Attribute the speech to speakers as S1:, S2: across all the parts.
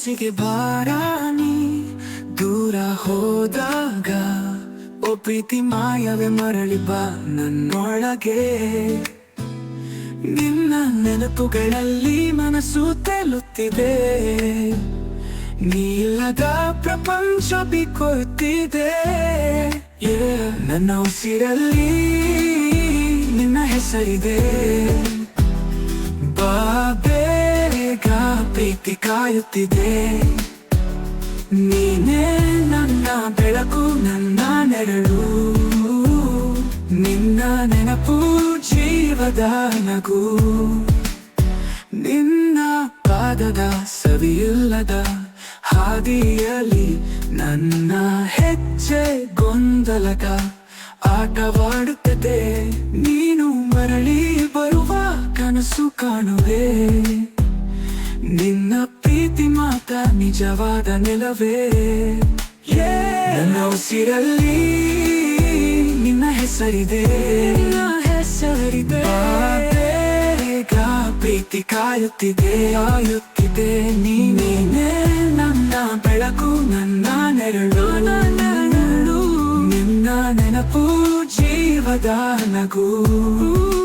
S1: ಮನಸ್ಸಿಗೆ ಬಾರಾಣಿ ದೂರ ಹೋದಾಗ ಓ ಮಾಯವೇ ಮರಳಿ ಬಾ ನನ್ನೊಳಗೆ. ನಿನ್ನ ನೆನಪುಗಳಲ್ಲಿ ಮನಸ್ಸು ತೆಲುತ್ತಿದೆ. ನೀಲ್ಲದ ಪ್ರಪಂಚ Yeah, ನನ್ನ ಉಸಿರಲ್ಲಿ ನಿನ್ನ ಹೆಸರಿದೆ. ಕಾಯುತ್ತಿದೆ. ನೀನೇ ನನ್ನ ಬೆಳಕು, ನನ್ನ ನೆರಳು. ನಿನ್ನ ನೆನಪು ಜೀವದ ನಗು. ನಿನ್ನ ಪಾದದ ಸವಿಯಿಲ್ಲದ ಹಾದಿಯಲ್ಲಿ ನನ್ನ ಹೆಜ್ಜೆ ಗೊಂದಲದ ಆಟವಾಡುತ್ತದೆ. ನೀನು ಮರಳಿ ಬರುವ ಕನಸು ಕಾಣುವೆ. ನಿನ್ನ ಮಾತ ನಿಜವಾದ ನೆಲವೇ? ನನ್ನ ಉಸಿರಲ್ಲಿ ನಿನ್ನ ಹೆಸರಿದೆ. ನಿನ್ನ ಹೆಸರಿದೆ. ಪ್ರೀತಿ ಕಾಯುತ್ತಿದೆ ಆಯುತ್ತಿದೆ ನೀನೇನೆ ನನ್ನ ಬೆಳಕು ನನ್ನ ನೆರಳು. ನನ್ನ ನೆರಳು. ನಿನ್ನ ನೆನಪು ಜೀವದ ನಗು.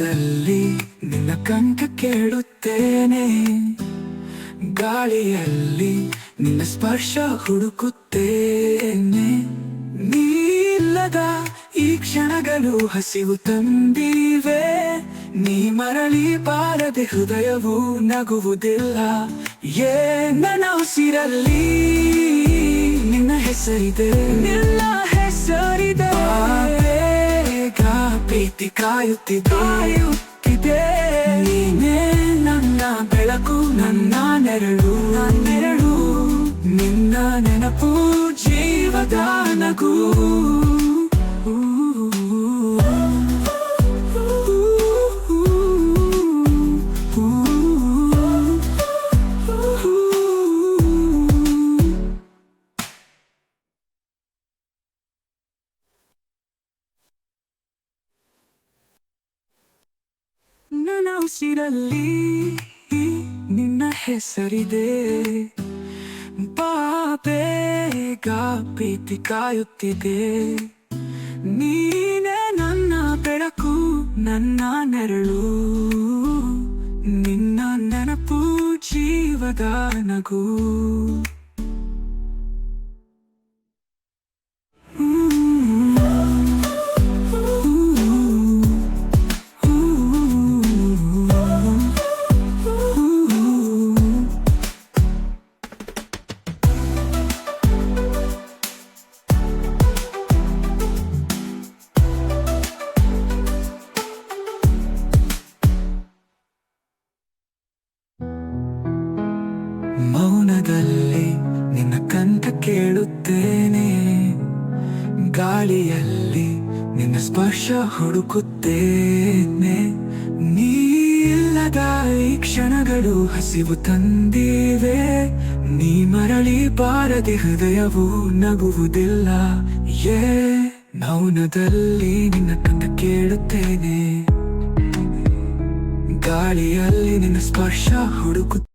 S1: ಮೌನದಲ್ಲಿ ನಿನ್ನ ಕಂಕ ಕೇಳುತ್ತೇನೆ. ಗಾಳಿಯಲ್ಲಿ ನಿನ್ನ ಸ್ಪರ್ಶ ಹುಡುಕುತ್ತೇನೆ. ನೀಲ್ಲದ ಈ ಕ್ಷಣಗಳು ಹಸಿವು ತಂದಿವೆ. ನೀ ಮರಳಿ ಬಾರದೆ ಹೃದಯವು ನಗುವುದಿಲ್ಲ. ಏ ನನ್ನ ಉಸಿರಲ್ಲಿ ನಿನ್ನ ಹೆಸರಿದೆ. ನಿಲ್ಲ ಹೆಸರಿದೆ. ಪ್ರೀತಿ ಕಾಯುತ್ತಿದೆ. ನೀನೇ ನನ್ನ ಬೆಳಕು ನನ್ನ ನೆರಳು ನೆರಳು. ನಿನ್ನ ನೆನಪು ಜೀವದ ಉಸಿರಲ್ಲಿ ನಿನ್ನ ಹೆಸರಿದೆ. ಬಾಬೇಗ ಪ್ರೀತಿ ಕಾಯುತ್ತಿದೆ. ನೀನೇ ನನ್ನ ಬೆಳಕು, ನನ್ನ ನೆರಳು. ನಿನ್ನ ನೆನಪು ಜೀವದ ನಗು. ಮೌನದಲ್ಲಿ ನಿನ್ನ ಕಂಠ ಕೇಳುತ್ತೇನೆ. ಗಾಳಿಯಲ್ಲಿ ನಿನ್ನ ಸ್ಪರ್ಶ ಹುಡುಕುತ್ತೇನೆ. ನೀಲ್ಲದ ಈ ಕ್ಷಣಗಳು ಹಸಿವು ತಂದಿವೆ. ನೀ ಮರಳಿ ಬಾರದೆ ಹೃದಯವು ನಗುವುದಿಲ್ಲ. ಏ ಮೌನದಲ್ಲಿ ನಿನ್ನ ಕಂಠ ಕೇಳುತ್ತೇನೆ. ಗಾಳಿಯಲ್ಲಿ ನಿನ್ನ ಸ್ಪರ್ಶ ಹುಡುಕು